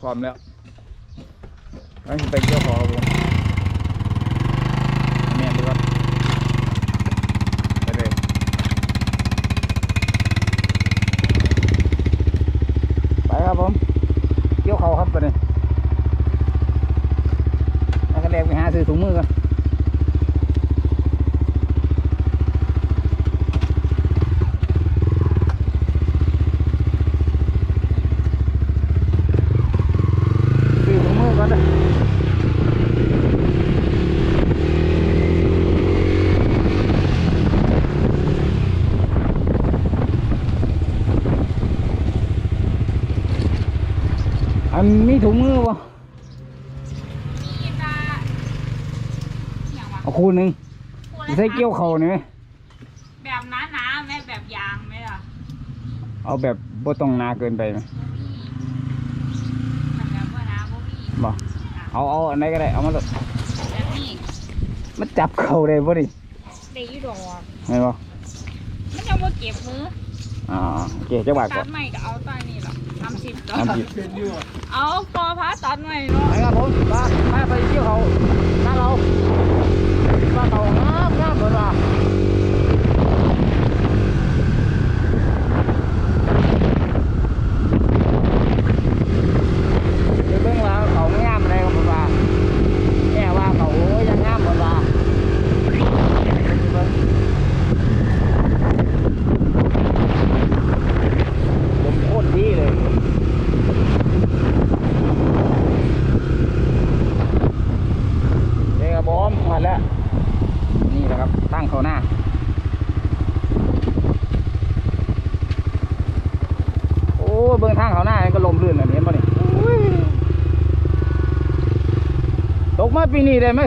พร้อมแล้วแล้วไปเกี่ยวคอครับผมแม่ดูครับไปเลยไปครับผมเกี่ยวเขาครับไปเลยแล้วก็แรกไปหาซื้อถุงมือกันซื้อถุงมือ ก่อนนะอันมีถุงมือป่ะนี่ตาอย่างวะเอาคู่หนึ่งพูดแล้วใส่เกี่ยวเขานี่ไหมแบบหนาๆไหมแบบยางไหมล่ะ เอาแบบบ่ต้องหนาเกินไปไหมแบบแบบว่านะ บ่มีบ่เอาเอาอันไหนก็ได้ เอามาเลยแบบนี้มันจับเข่าได้บ่ดิเด็กอยู่ดอกเห็นบ่มันยังบ่เก็บมืออ่าโอเคจังหวะก่ตัอนดใหม่ก็เอาตอนนี้หรอทำสิบดอกน้ำจิบเอาพอพาตัดใหม่เนาะ ไปครับผมมามาไปเที่ยวเขาบ้านเราบ้านเรางามงามเหมือนว่าไปเบิ่งว่าเขางามอะไรก็เหมือนว่าแค่ว่าเขาโอ้ยยังงามเหมือนว่าผมโคตรดีเลย เด็กบอมผ่านแล้ว นี่แหละครับ ตั้งเขาหน้า โอ้เบื้องทางเขาหน้าก็ลมลื่นแบบนี้ป่ะนี่อุ้ยตกมา ปีนี้ได้ไหม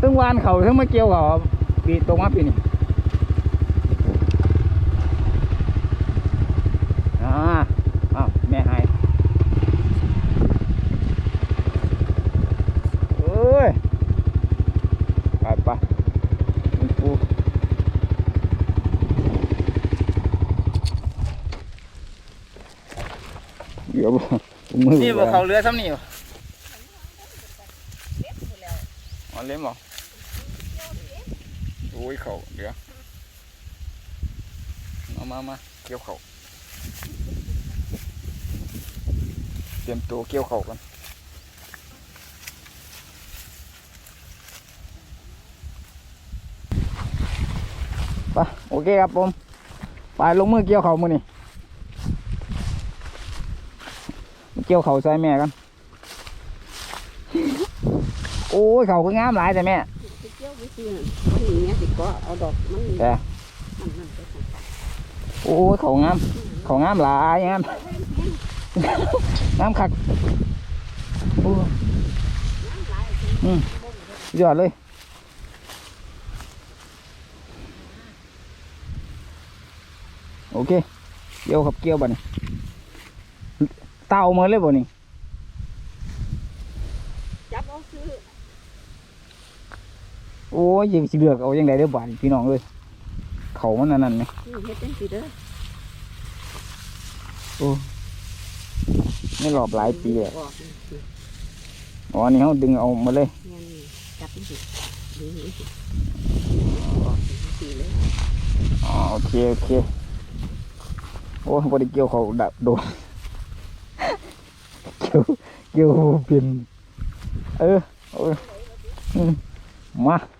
ตึงวานเขาทั้งมาเกี่ยวเขาปีตกมาปีนี้อ่าอ้าวแม่ให้เอ้ยไปไปปูเดี๋ยวมือนี่บ่เขาเรือซ้ำนี่บ่ อ๋อเล่มหรอโอ้ยเขาเดี๋ยวมามามาเกี่ยวเขาเตรียมตัวเกี่ยวเขากันไปโอเคครับผม ไปลงมือเกี่ยวเขามือนี่เกี่ยวเขาใส่แม่กัน อ้ยเขาก็งามหลายแต่แม่สิเกี่ยววิธีมันอย่างเงี้ยสิก็เอาดอกมันแต่มันนั่นไปของโอ้ยเขางามเขางามหลายงามงามคักโอ้ยอืมยอดเลยโอเคเกี่ยวครับเกี่ยวบ่นี่เต่ามาเลยบ่นี่จับเอาซื้อ โอ้ยยังสิเลือกเอายังไงเด้อบ่าดพี่น้องเลยเขามันอันนั่นไหมนี่เฮ็ดจังซี่เด้อโอ้ไม่หลอบหลายปีเลยออกนี่อ๋อนี่เขาดึงเอามาเลยนี่นี่จับนี่สิดึงนี่สิออกจังซี่เลยอ๋อโอเคโอเคโอ้ยบริเกี่ยวเขาดับโดนเกี่ยวเกี่ยวเป็นเออเอออืมมาต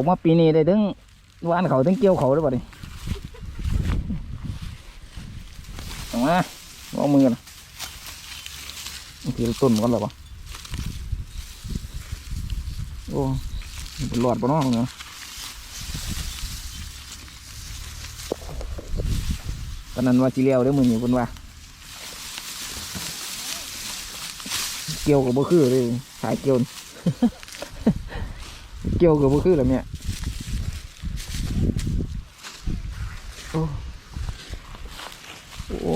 กมาปีนี้ได้ถึงวานเขาถึงเกี่ยวเขาได้ป่ะนี่ตรงมาเอามือนะบางทีเราต้นมันก็หรอปะโอ้หลอดปะเนาะเนาะตอนนั้นว่าจีเลียวเด้มือนี้เพิ่นว่า เกี่ยวกับบ่คือเลยสายเกี่ยว เกี่ยวกับบ่คือแล้วเนี่ยโอ้โอ้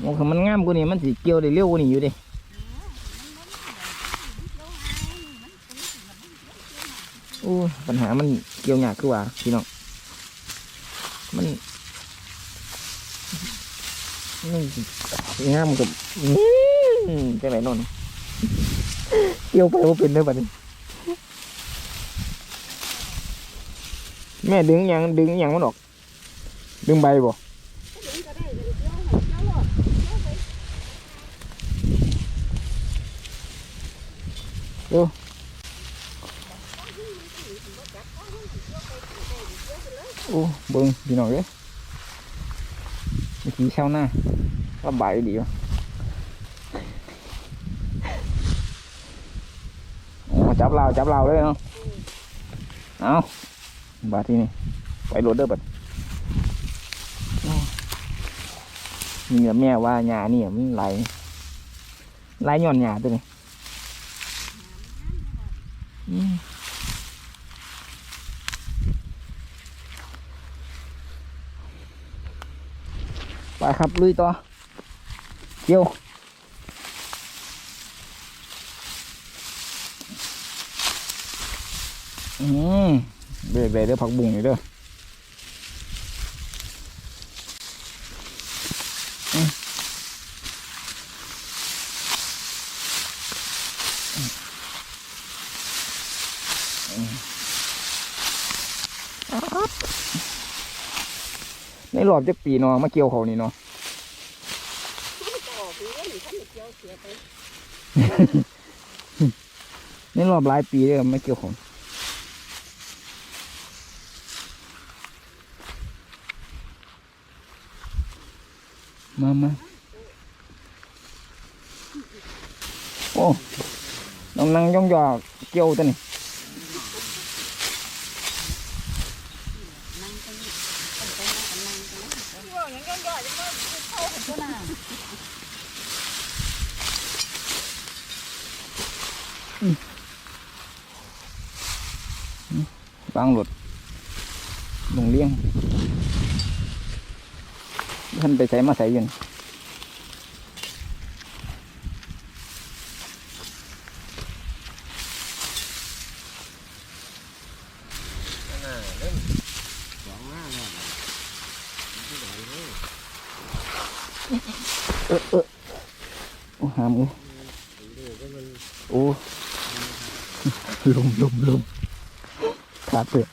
โอ้คันมันงามกว่านี้มันสิเกี่ยวได้เร็วกว่านี้อยู่ดิโอ้ปัญหามันเกี่ยวยากคือว่าพี่น้องมันนี่งามกับอืมจังไหนนนเกี่ยวไปว่าเป็นได้อบัดนี้ แม่ดึงยังดึงยังมันออก ดึงใบบ่ดูโอ้เบิ้งดีหน่องเลยเมื่อกี้เช้าหน้าว่าใบดีวะจับเราจับเราเลยเนาะเอา บาที่นี่ไปโรถเด้อบัดโอ้นี่แหละแม่ว่าหญ้านี่มันไหลไหลย้อนหญ้าตัวนี้ไปครับลุยต่อเกี่ยวอืม เบรกเลยเด้อผักบุ้งนี่เด้ออืมอืมอ๊าดในรอบจะปีนาะมาเกี่ยวเขานี่เนาะมันก็ออกเงินท่านเกี่ยวเสียไปในรอบหลายปีเลยไม่เกี่ยวขอ มามาโอ้น้องนั่งย่องยอกเกี่ยวตัวนี้ว่าอย่างย่อยๆจะมาเข้าของตัวน่ะบางหลดลงเลี้ยง ท่านไปใส่มาใส่อยืนเออเออโอ้หามเลยโอ้ลมลมลมขาดเปลือก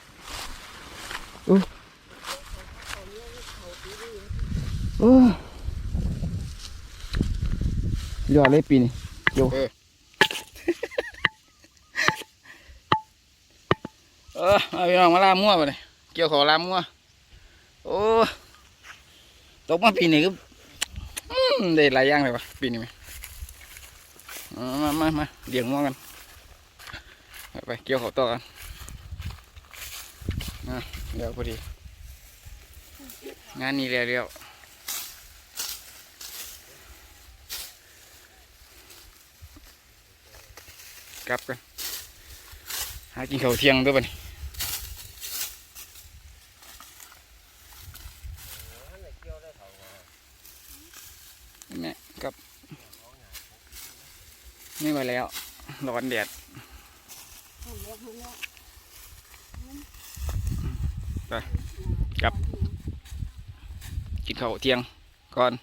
อุ้ยโอ้ ยอดเลยปีนี่เดี๋ยวเออเออเอาพี่น้องมาลามั่วไปเลยเกี่ยวขอลามั่วโอ้ตกมาปีนี้ก็อืมได้หลายอย่างเลยวะปีนี้ไหมามามามาเลี้ยงมั่วกันไปไปเกี่ยวขาต่อกันอะเดี๋ยวพอดีงานนี้เรียว กลับกันหากินข้าวเที่ยงด้วยป่ะนี่แม่กับไม่ไหวแล้วร้อนแดดกินข้าวเที่ยงก่อน